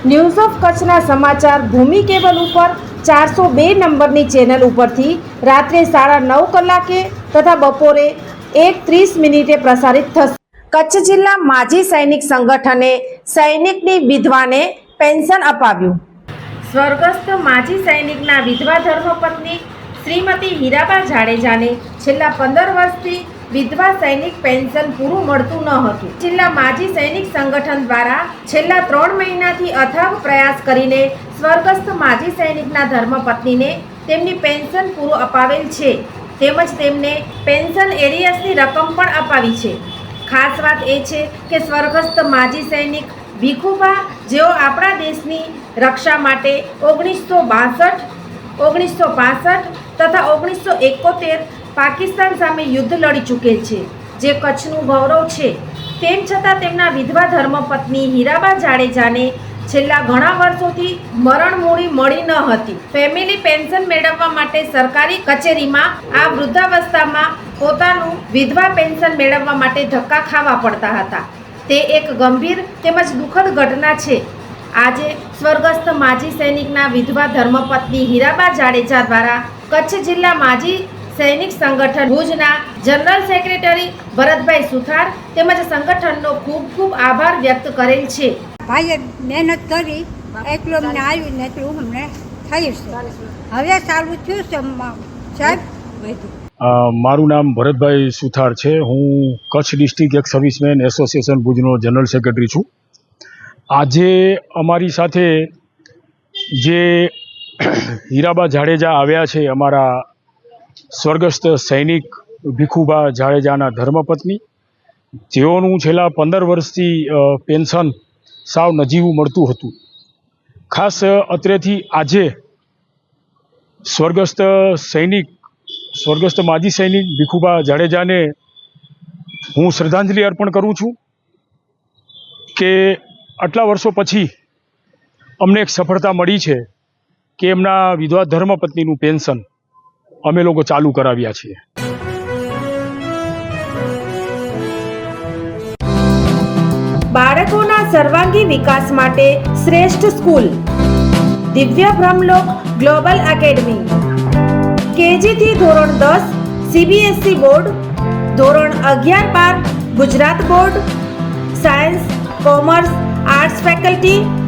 News of કચ્છના સમાચાર ભૂમિ cable ઉપર ચારસો બે નંબરની ચેનલ ઉપરથી રાત્રે સાડા નવ કલાકે તથા બપોરે એક ત્રીસ મિનિટે પ્રસારિત થશે. કચ્છ જિલ્લા માજી સૈનિક સંગઠને સૈનિકની વિધવાને પેન્શન અપાવ્યું. સ્વર્ગસ્થ માજી સૈનિકના વિધવા ધર્મપત્ની શ્રીમતી હીરાબા જાડેજાને છેલ્લા પંદર વર્ષથી વિધવા સૈનિક પેન્શન પૂરું મળતું ન હતું. જિલ્લા માજી સૈનિક સંગઠન દ્વારા છેલ્લા ત્રણ મહિનાથી અથાગ પ્રયાસ કરીને સ્વર્ગસ્થ માજી સૈનિકના ધર્મપત્નીને તેમની પેન્શન પૂરું અપાવેલ છે. તેમજ તેમને પેન્શન એરિયસની રકમ પણ અપાવી છે. ખાસ વાત એ છે કે સ્વર્ગસ્થ માજી સૈનિક ભીખુબા જેઓ આપણા દેશની રક્ષા માટે ઓગણીસો બાસઠ ઓગણીસો પાસઠ તથા ઓગણીસો એકોતેર પાકિસ્તાન સામે યુદ્ધ લડી ચૂકે છે. જે કચ્છનું ગૌરવ છે. તેમ છતાં તેમના વિધવા ધર્મપત્ની હીરાબા જાડેજાને છેલ્લા ઘણા વર્ષોથી મરણ મૂડી મળી ન હતી. ફેમિલી પેન્શન મેળવવા માટે સરકારી કચેરીમાં આ વૃદ્ધાવસ્થામાં પોતાનું વિધવા પેન્શન મેળવવા માટે ધક્કા ખાવા પડતા હતા. તે એક ગંભીર તેમજ દુઃખદ ઘટના છે. આજે સ્વર્ગસ્થ માજી સૈનિકના વિધવા ધર્મપત્ની હીરાબા જાડેજા દ્વારા કચ્છ જિલ્લા માજી સૈનિક સંગઠન ભુજના જનરલ સેક્રેટરી ભરતભાઈ સુથાર તેમજ સંગઠનનો ખૂબ ખૂબ આભાર વ્યક્ત કરેલ છે. ભાઈએ મહેનત કરી એટલું અમને આવ્યું ને એટલું અમને થયું છે. હવે સારું થયું છે સાહેબ? મારું નામ ભરતભાઈ સુથાર છે. હું Kutch district ex servicemen association ભુજનો general secretary છું. આજે અમારી સાથે જે હીરાબા જાડેજા આવ્યા છે અમારા સ્વર્ગસ્થ સૈનિક ભીખુબા જાડેજાના ધર્મપત્ની. જેઓનું છેલ્લા પંદર વર્ષથી પેન્શન સાવ નજીવું મળતું હતું. ખાસ અત્રેથી આજે સ્વર્ગસ્થ સૈનિક, સ્વર્ગસ્થ માજી સૈનિક ભીખુબા જાડેજાને હું શ્રદ્ધાંજલિ અર્પણ કરું છું કે આટલા વર્ષો પછી અમને એક સફળતા મળી છે કે એમના વિધવા ધર્મપત્નીનું પેન્શન અમે લોકો ચાલુ કરાવ્યા છીએ. બાળકોના સર્વાંગી વિકાસ માટે શ્રેષ્ઠ સ્કૂલ. દિવ્ય બ્રહ્મલોક ગ્લોબલ એકેડમી. કેજીથી ધોરણ દસ સીબીએસઈ બોર્ડ. ધોરણ અગિયાર બાર, Gujarat board. Science, commerce, arts faculty.